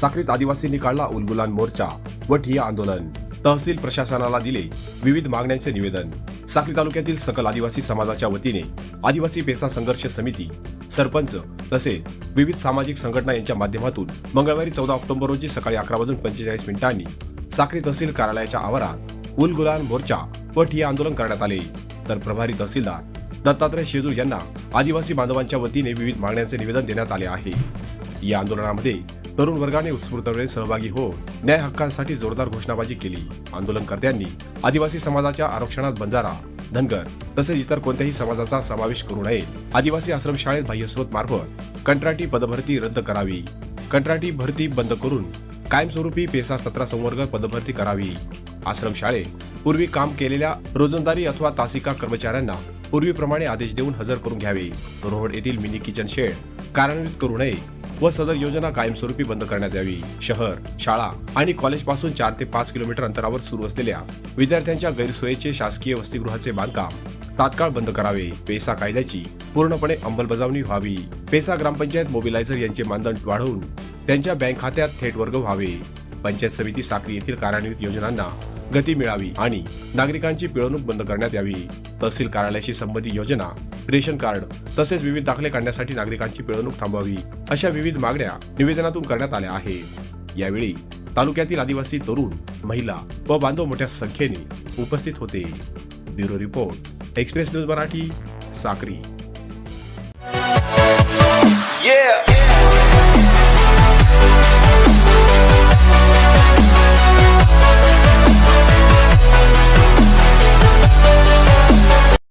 साक्रीत आदिवासींनी काढला उलगुलान मोर्चा व ठिया आंदोलन. तहसील प्रशासनाला दिले विविध मागण्यांचे निवेदन. साक्री तालुक्यातील सकल आदिवासी समाजाच्या वतीने आदिवासी पेसा संघर्ष समिती सरपंच तसेच विविध सामाजिक संघटना यांच्या माध्यमातून मंगळवारी चौदा ऑक्टोबर रोजी सकाळी अकरा वाजून पंचेचाळीस मिनिटांनी साक्री तहसील कार्यालयाच्या आवारात उलगुलान मोर्चा व ठिया आंदोलन करण्यात आले. तर प्रभारी तहसीलदार दत्तात्रय शेजूर यांना आदिवासी बांधवांच्या वतीने विविध मागण्यांचे निवेदन देण्यात आले आहे. या आंदोलनामध्ये तरुण वर्गाने उत्स्फूर्तपणे सहभागी होऊन न्याय हक्कांसाठी जोरदार घोषणाबाजी केली. आंदोलनकर्त्यांनी आदिवासी समाजाच्या आरक्षणात बंजारा धनगर तसेच इतर कोणत्याही समाजाचा समावेश करू नये. आदिवासी आश्रमशाळेत बाह्यस्रोत मार्फत कंत्राटी पदभरती रद्द करावी. कंत्राटी भरती बंद करून कायमस्वरूपी पेसा सतरा संवर्ग पदभरती करावी. आश्रमशाळेत पूर्वी काम केलेल्या रोजंदारी अथवा तासिका कर्मचाऱ्यांना पूर्वीप्रमाणे आदेश देऊन हजर करून घ्यावे. रोहड येथील मिनी किचन शेड कार्यान्वित करू नये. व सदर योजना कायमस्वरूपी बंद करण्यात यावी. शहर शाळा आणि कॉलेजपासून चार ते पाच किलोमीटर अंतरावर सुरू असलेल्या विद्यार्थ्यांच्या गैरसोयीचे शासकीय वसतिगृहाचे बांधकाम तात्काळ बंद करावे. पेसा कायद्याची पूर्णपणे अंमलबजावणी व्हावी. पेसा ग्रामपंचायत मोबिलायझर यांचे मानदंड वाढवून त्यांच्या बँक खात्यात थेट वर्ग व्हावे. पंचायत समिती साखरी येथील कार्यान्वित योजनांना गती मिळावी आणि नागरिकांची पिळवणूक बंद करण्यात यावी. तहसील कार्यालयाशी संबंधित योजना रेशन कार्ड तसेच विविध दाखले काढण्यासाठी नागरिकांची पिळवणूक थांबवावी अशा विविध मागण्या निवेदनातून करण्यात आल्या आहेत. यावेळी तालुक्यातील आदिवासी तरुण महिला व बांधव मोठ्या संख्येने उपस्थित होते. Bureau report express news Marathi Sakri.